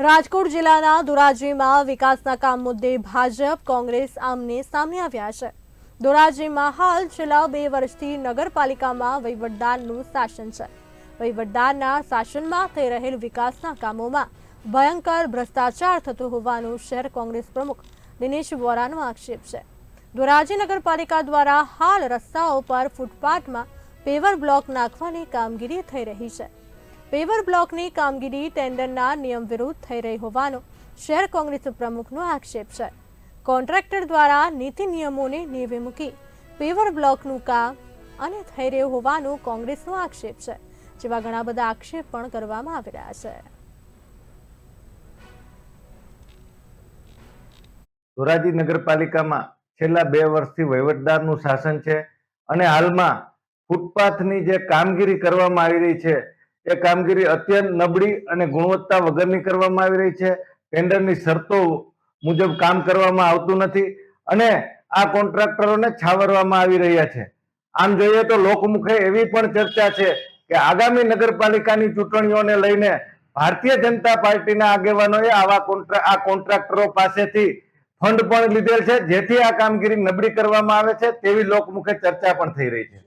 રાજકોટ જિલ્લાના ધોરાજીમાં વિકાસના કામ મુદ્દે ભાજપ, કોંગ્રેસ આમને સામે આવ્યા છે. ધોરાજીમાં હાલ છેલ્લા બે વર્ષથી નગરપાલિકામાં વહીવટદારનું શાસન છે. વહીવટદારના શાસનમાં થઈ રહેલ વિકાસના કામોમાં ભયંકર ભ્રષ્ટાચાર થતો હોવાનું શહેર કોંગ્રેસ પ્રમુખ દિનેશ વોરાનો આક્ષેપ છે. ધોરાજી નગરપાલિકા દ્વારા હાલ રસ્તાઓ પર ફૂટપાથમાં પેવર બ્લોક નાખવાની કામગીરી થઈ રહી છે. પેવર બ્લોકની કામગીરી ટેન્ડરના નિયમ વિરુદ્ધ થઈ રહી હોવાનો શહેર કોંગ્રેસ પ્રમુખનો આક્ષેપ છે. કોન્ટ્રાક્ટર દ્વારા નીતિ નિયમોને નેવે મૂકી પેવર બ્લોકનું કામ અને થઈ રહ્યું હોવાનો કોંગ્રેસનો આક્ષેપ છે, જેવા ઘણા બધા આક્ષેપ પણ કરવામાં આવી રહ્યા છે. ધોરાજી નગરપાલિકામાં છેલ્લા બે વર્ષથી વહીવટદારનું શાસન છે અને હાલમાં ફૂટપાથની જે કામગીરી કરવામાં આવી રહી છે એ કામગીરી અત્યંત નબળી અને ગુણવત્તા વગરની કરવામાં આવી રહી છે. ટેન્ડરની શરતો મુજબ કામ કરવામાં આવતું નથી અને આ કોન્ટ્રાક્ટરોને છાવરવામાં આવી રહ્યા છે. આમ જોઈએ તો લોકમુખે એવી પણ ચર્ચા છે કે આગામી નગરપાલિકાની ચૂંટણીઓને લઈને ભારતીય જનતા પાર્ટીના આગેવાનોએ આવા કોન્ટ્રા, આ કોન્ટ્રાક્ટરો પાસેથી ફંડ પણ લીધેલ છે. જેથી આ કામગીરી નબળી કરવામાં આવે છે તેવી લોકમુખે ચર્ચા પણ થઈ રહી છે.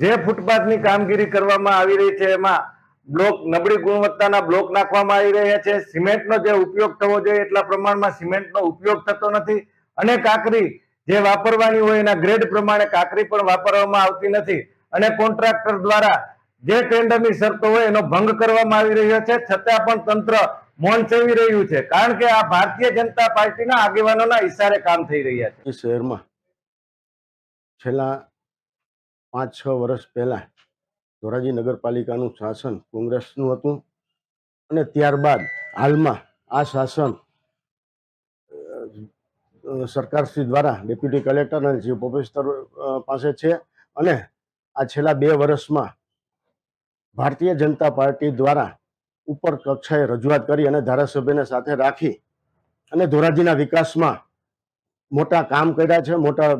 જે ફૂટપાથની કામગીરી કરવામાં આવી રહી છે, એમાં બ્લોક, નબળી ગુણવત્તાના બ્લોક નાખવામાં આવી રહ્યા છે. સિમેન્ટનો જે ઉપયોગ થવો જોઈએ એટલા પ્રમાણમાં સિમેન્ટનો ઉપયોગ થતો નથી અને કાંકરી જે વાપરવાની હોય એના ગ્રેડ પ્રમાણે કાંકરી પણ વાપરવામાં આવતી નથી. અને કોન્ટ્રાક્ટર દ્વારા જે ટેન્ડરની શરતો હોય એનો ભંગ કરવામાં આવી રહ્યો છે. છતાં પણ તંત્ર મૌન સેવી રહ્યું છે. કારણ કે આ ભારતીય જનતા પાર્ટીના આગેવાનોના ઈશારે કામ થઈ રહ્યા છે. શહેરમાં છેલ્લા પાંચ છ વર્ષ પહેલાં ધોરાજી નગરપાલિકાનું શાસન કોંગ્રેસનું હતું અને ત્યારબાદ હાલમાં આ શાસન સરકારશ્રી દ્વારા ડેપ્યુટી કલેક્ટર અને ચીફ ઓફિસર પાસે છે અને આ છેલ્લા બે વર્ષમાં ભારતીય જનતા પાર્ટી દ્વારા ઉપર કક્ષાએ રજૂઆત કરી અને ધારાસભ્યને સાથે રાખી અને ધોરાજીના વિકાસમાં મોટા કામ કર્યા છે, મોટા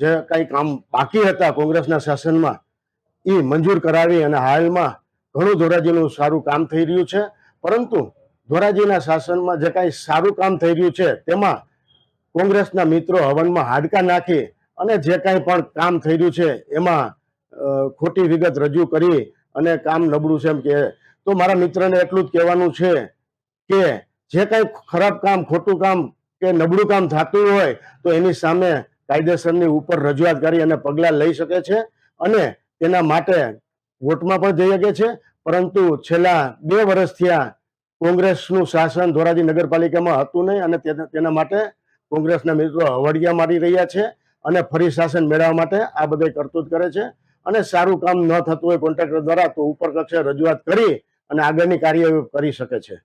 જે કંઈ કામ બાકી હતા કોંગ્રેસના શાસનમાં એ મંજૂર કરાવી અને હાલમાં ઘણું ધોરાજીનું સારું કામ થઈ રહ્યું છે. પરંતુ ધોરાજીના શાસનમાં જે કાંઈ સારું કામ થઈ રહ્યું છે, તેમાં કોંગ્રેસના મિત્રો હવનમાં હાડકા નાખી અને જે કાંઈ પણ કામ થઈ રહ્યું છે, એમાં ખોટી વિગત રજૂ કરી અને કામ નબળું છે એમ કે. તો મારા મિત્રને એટલું જ કહેવાનું છે કે જે કાંઈ ખરાબ કામ, ખોટું કામ કે નબળું કામ થતું હોય, તો એની સામે કાયદેસરની ઉપર રજૂઆત કરી અને પગલાં લઈ શકે છે અને તેના માટે વોટમાં પણ જઈ શકે છે. પરંતુ છેલ્લા બે વર્ષથી આ કોંગ્રેસનું શાસન ધોરાજી નગરપાલિકામાં હતું નહીં અને તેના માટે કોંગ્રેસના મિત્રો હવડિયા મારી રહ્યા છે અને ફરી શાસન મેળવવા માટે આ બધે કરતૂત કરે છે. અને સારું કામ ન થતું હોય કોન્ટ્રાક્ટર દ્વારા તો ઉપર કક્ષાએ રજૂઆત કરી અને આગળની કાર્ય કરી શકે છે.